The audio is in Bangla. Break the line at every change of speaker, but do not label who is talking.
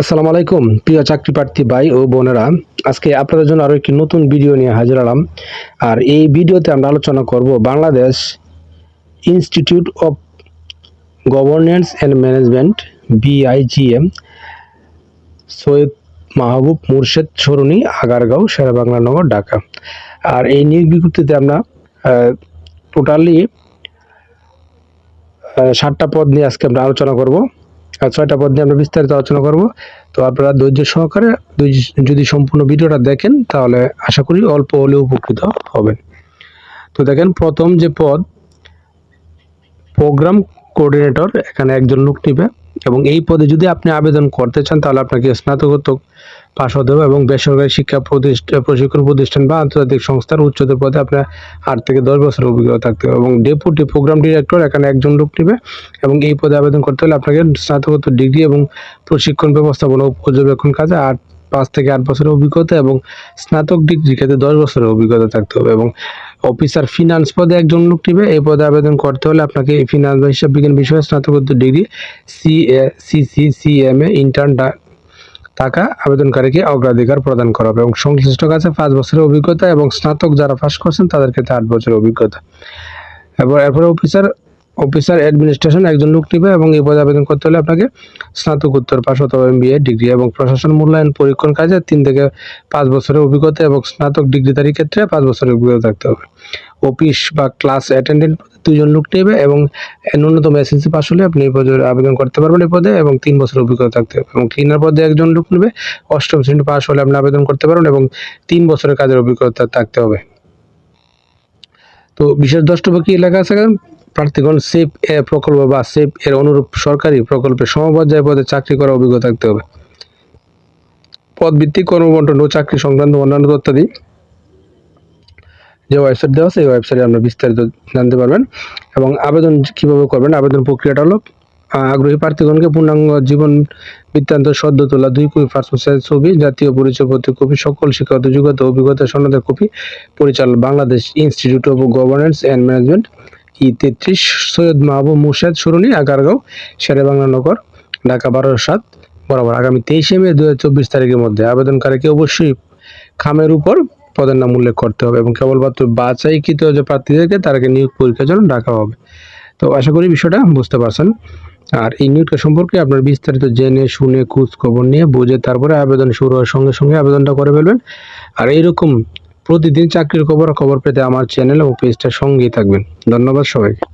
আসসালামু আলাইকুম, প্রিয় চাকরি প্রার্থী ভাই ও বোনেরা। আজকে আপনাদের জন্য আরও একটি নতুন ভিডিও নিয়ে হাজির হলাম। আর এই ভিডিওতে আমরা আলোচনা করব Bangladesh institute of governance and management BIGM Syed Mahbub Murshed সরুনি Agargaon, Sher e Bangla Nagar, Dhaka. আর এই নিয়োগ বিজ্ঞপ্তিতে আমরা টোটালি ষাটটা পদ নিয়ে আজকে আমরা আলোচনা করব। ছয়টা পদ নিয়ে আমরা বিস্তারিত আলোচনা করব। তো আপনারা ধৈর্য সহকারে যদি সম্পূর্ণ ভিডিওটা দেখেন, তাহলে আশা করি অল্প হলেও উপকৃত হবেন। তো দেখেন, প্রথম যে পদ প্রোগ্রাম কোঅর্ডিনেটর এখানে একজন লোক নিবে। এবং এই পদে যদি আপনি আবেদন করতে চান, তাহলে আপনাকে স্নাতকোত্তর পাশ হতে হবে এবং বেসরকারি শিক্ষা প্রতিষ্ঠান প্রশিক্ষণ প্রতিষ্ঠান বা আন্তর্জাতিক সংস্থার উচ্চতর পদে আপনার আট থেকে দশ বছরের অভিজ্ঞতা থাকতে হবে এবং ডেপুটি প্রোগ্রাম ডিরেক্টর এখানে একজন লোক নেবে এবং এই পদে আবেদন করতে হলে আপনাকে স্নাতকোত্তর ডিগ্রি এবং প্রশিক্ষণ ব্যবস্থাপনা পর্যবেক্ষণ কাজে আট, পাঁচ থেকে আট বছরের অভিজ্ঞতা এবং স্নাতক ডিগ্রি ক্ষেত্রে দশ বছরের অভিজ্ঞতা থাকতে হবে এবং অফিসার ফিনান্স পদে একজন লোক নিবে, এই পদে আবেদন করতে হলে আপনাকে ফিনান্স বা হিসাব বিজ্ঞান বিষয়ে স্নাতকোত্তর degree C A C C C M A intern থাকা আবেদনকারীকে অগ্রাধিকার প্রদান করা হবে। এবং সংশ্লিষ্ট কাছে পাঁচ বছরের অভিজ্ঞতা এবং স্নাতক যারা পাশ করছেন তাদের ক্ষেত্রে আট বছরের অভিজ্ঞতা। এবার এরপরে অফিসার অফিসার অ্যাডমিনিস্ট্রেশন একজন লোক নেবে এবং এই পদে আবেদন করতে হলে আপনাকে স্নাতকোত্তর পাশ অথবা এমবিএ ডিগ্রি এবং প্রশাসন মূল্যায়ন পরীক্ষণ কাজে তিন থেকে পাঁচ বছরের অভিজ্ঞতা এবং স্নাতক ডিগ্রিধারী ক্ষেত্রে পাঁচ বছরের অভিজ্ঞতা থাকতে হবে অফিস বা ক্লাস অ্যাটেন্ডেন্ট দুজন লোক নেবে এবং ন্যূনতম এসএসসি পাস হলে আপনি এই পদে আবেদন করতে পারবেন এই পদে এবং তিন বছরের অভিজ্ঞতা থাকতে হবে এবং ক্লিনার পদে একজন লোক নেবে, অষ্টম শ্রেণি পাস হলে আপনি আবেদন করতে পারবেন এবং তিন বছরের কাজের অভিজ্ঞতা থাকতে হবে তো বিশেষ দ্রষ্টব্য কি লেখা আছে? প্রার্থীগণ সেফ এ প্রকল্প বা সেফ এর অনুরূপ সরকারি প্রকল্পে সমপর্যায় পদে চাকরি করার অভিজ্ঞতা থাকতে হবে। পদভিত্তিক কর্মবন্টন ও চাকরি সংক্রান্ত অন্যান্য তথ্যাদি যে ওয়েবসাইট দেওয়া আছে, এই ওয়েবসাইটে আপনারা বিস্তারিত জানতে পারবেন এবং আবেদন কীভাবে করবেন, আবেদন প্রক্রিয়াটা হলো আগ্রহী প্রার্থীগণকে পূর্ণাঙ্গ জীবন বৃত্তান্ত, সদ্য তোলা, দুই কপি পাসপোর্ট সাইজ ছবি, জাতীয় পরিচয় পরিচয়পত্র কপি, সকল শিক্ষাগত যোগ্যতা, অভিজ্ঞতা, সনদের কপি, পরিচালক, Bangladesh institute of governance and management E তেত্রিশ, সৈয়দ মাহবুব মুর্শেদ সুরনি আগারগাঁও, শেরেবাংলা নগর, ঢাকা বারো সাত, বরাবর। আগামী তেইশে মে দু হাজার চব্বিশ তারিখের মধ্যে আবেদনকারীকে অবশ্যই খামের উপর পদের নাম উল্লেখ করতে হবে এবং কেবলমাত্র বাছাইকৃত যে প্রার্থীদেরকে, তাদেরকে নিয়োগ পরীক্ষার জন্য ডাকা হবে। তো আশা করি বিষয়টা বুঝতে পারছেন। আর এই নিয়োগটা সম্পর্কে আপনার বিস্তারিত জেনে, শুনে, খোঁজ খবর নিয়ে বুঝে তারপরে আবেদন শুরু হওয়ার সঙ্গে সঙ্গে আবেদনটা করে ফেলবেন। আর এইরকম প্রতিদিন চাকরির খবর খবর পেতে আমার চ্যানেল ও পেজটার সঙ্গেই থাকবেন। ধন্যবাদ সবাইকে।